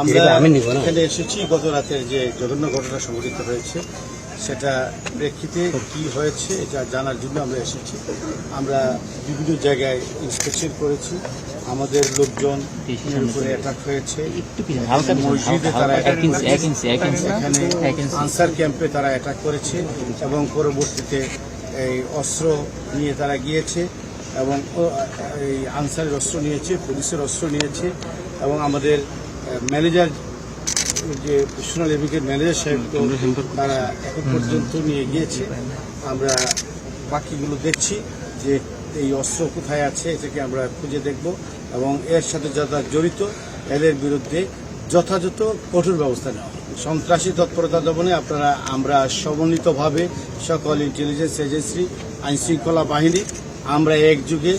আমরা এখানে এসেছি গত রাতের যে জঘন্য ঘটনা সংঘটিত হয়েছে সেটা প্রেক্ষিতে কি হয়েছে এটা জানার জন্য আমরা এসেছি। আমরা বিভিন্ন জায়গায় ইন্সপেকশন করেছি। আমাদের লোকজন উপরে অ্যাটাক হয়েছে। মসজিদে তারা এখানে আনসার ক্যাম্পে তারা অ্যাটাক করেছে এবং পরবর্তীতে এই অস্ত্র নিয়ে তারা গিয়েছে এবং এই আনসারের অস্ত্র নিয়েছে পুলিশের অস্ত্র নিয়েছে এবং আমাদের ম্যানেজার, যে সোনালী ব্যাংকের ম্যানেজার সাহেব তারা এখন পর্যন্ত নিয়ে গিয়েছে। আমরা বাকিগুলো দেখছি যে এই অস্ত্র কোথায় আছে এটাকে আমরা খুঁজে দেখব এবং এর সাথে যারা জড়িত এদের বিরুদ্ধে যথাযথ কঠোর ব্যবস্থা নেওয়া সন্ত্রাসী তৎপরতা দমনে আপনারা, আমরা সমন্বিতভাবে সকল ইন্টেলিজেন্স এজেন্সি আইনশৃঙ্খলা বাহিনী, আমরা একযুগে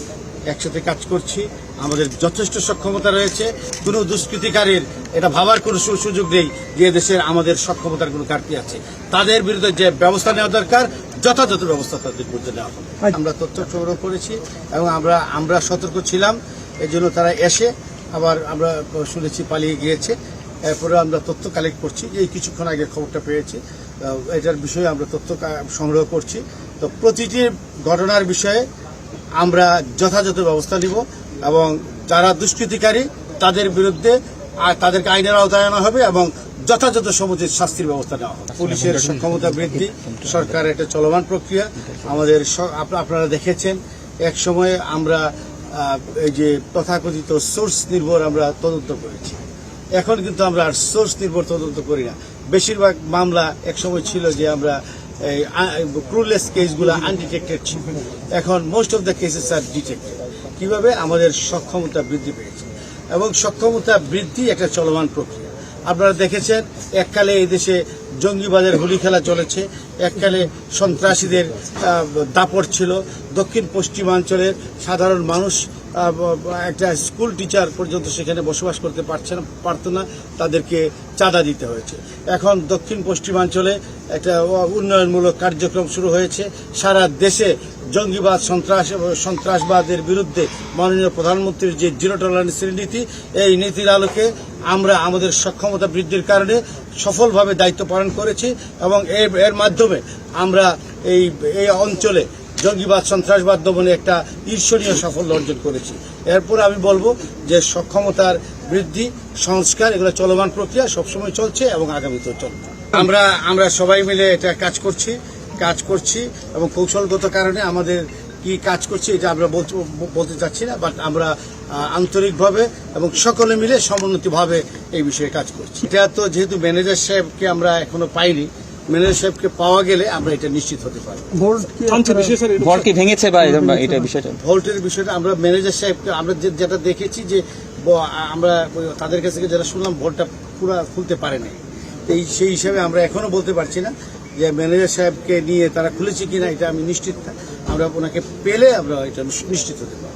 একসাথে কাজ করছি। আমাদের যথেষ্ট সক্ষমতা রয়েছে। কোনো দুষ্কৃতিকারীর এটা ভাবার কোনো সুযোগ নেই যে দেশের আমাদের সক্ষমতার কোনো ঘাটতি আছে। তাদের বিরুদ্ধে যে ব্যবস্থা নেওয়া দরকার যথাযথ ব্যবস্থা তাদের বিরুদ্ধে নেওয়া হবে। আমরা তথ্য সংগ্রহ করেছি এবং আমরা আমরা সতর্ক ছিলাম। এই জন্য তারা এসে আবার আমরা শুনেছি পালিয়ে গিয়েছে। এরপরে আমরা তথ্য কালেক্ট করছি। এই কিছুক্ষণ আগে খবরটা পেয়েছি। এটার বিষয়ে আমরা তথ্য সংগ্রহ করছি। তো প্রতিটি ঘটনার বিষয়ে আমরা যথাযথ ব্যবস্থা নিব। এবং যারা দুষ্কৃতিকারী, তাদের বিরুদ্ধে তাদেরকে আইনের আওতায় আনা হবে এবং যথাযথ সমুচিত শাস্তির ব্যবস্থা নেওয়া হবে। পুলিশের সক্ষমতা বৃদ্ধি, সরকার একটা চলমান প্রক্রিয়া। আমাদের আপনারা দেখেছেন, এক সময়ে আমরা এই যে তথাকথিত সোর্স নির্ভর আমরা তদন্ত করেছি। এখন কিন্তু আমরা আর সোর্স নির্ভর তদন্ত করি না। বেশিরভাগ মামলা এক সময় ছিল যে আমরা ক্রুলেস কেসগুলো আনডিটেক্টেড ছিল। এখন মোস্ট অফ দ্য কেসেস আর ডিটেক্টেড। কীভাবে আমাদের সক্ষমতা বৃদ্ধি পেয়েছে। এবং সক্ষমতা বৃদ্ধি একটা চলমান প্রক্রিয়া। আপনারা দেখেছেন, এককালে এই দেশে জঙ্গিবাদের হোলি খেলা চলেছে, এককালে সন্ত্রাসীদের দাপট ছিল। দক্ষিণ পশ্চিমাঞ্চলের সাধারণ মানুষ একটা স্কুল টিচার পর্যন্ত সেখানে বসবাস করতে পারছে না, পারতো না, তাদেরকে চাঁদা দিতে হয়েছে। এখন দক্ষিণ পশ্চিমাঞ্চলে একটা উন্নয়নমূলক কার্যক্রম শুরু হয়েছে। সারা দেশে জঙ্গিবাদ, সন্ত্রাস, সন্ত্রাসবাদের বিরুদ্ধে মাননীয় প্রধানমন্ত্রীর যে জিরো টলারেন্স নীতি এই নীতির আলোকে আমরা আমাদের সক্ষমতা বৃদ্ধির কারণে সফলভাবে দায়িত্ব পালন করেছি এবং এর মাধ্যমে আমরা এই এই অঞ্চলে জঙ্গিবাদ, সন্ত্রাসবাদ দমনে একটা ঈর্ষণীয় সাফল্য অর্জন করেছি। এরপর আমি বলব যে সক্ষমতার বৃদ্ধি, সংস্কার, এগুলো চলমান প্রক্রিয়া সবসময় চলছে এবং আগামীতেও চলবে। আমরা আমরা সবাই মিলে এটা কাজ করছি। কাজ করছি এবং কৌশলগত কারণে আমাদের কি কাজ করছি এটা আমরা বলতে বলতে চাচ্ছি না বাট আমরা আন্তরিকভাবে এবং সকলে মিলে সমন্বিতভাবে এই বিষয়ে কাজ করছি। এটা তো যেহেতু ম্যানেজার সাহেবকে আমরা এখনও পাইনি ম্যানেজার সাহেবকে পাওয়া গেলে আমরা এটা নিশ্চিত হতে পারব। ভর কি ভেঙেছে বা এটা বিষয়টা। ভোল্টের বিষয়টা আমরা ম্যানেজার সাহেবকে আমরা যে- যেটা দেখেছি যে আমরা তাদের কাছ থেকে যেটা শুনলাম ভোল্টটা পুরো খুলতে পারে নাই এই সেই হিসাবে আমরা এখনও বলতে পারছি না যে ম্যানেজার সাহেবকে নিয়ে তারা খুলেছে কিনা, এটা আমি নিশ্চিত আমরা ওনাকে পেলে আমরা এটা নিশ্চিত হতে পারব।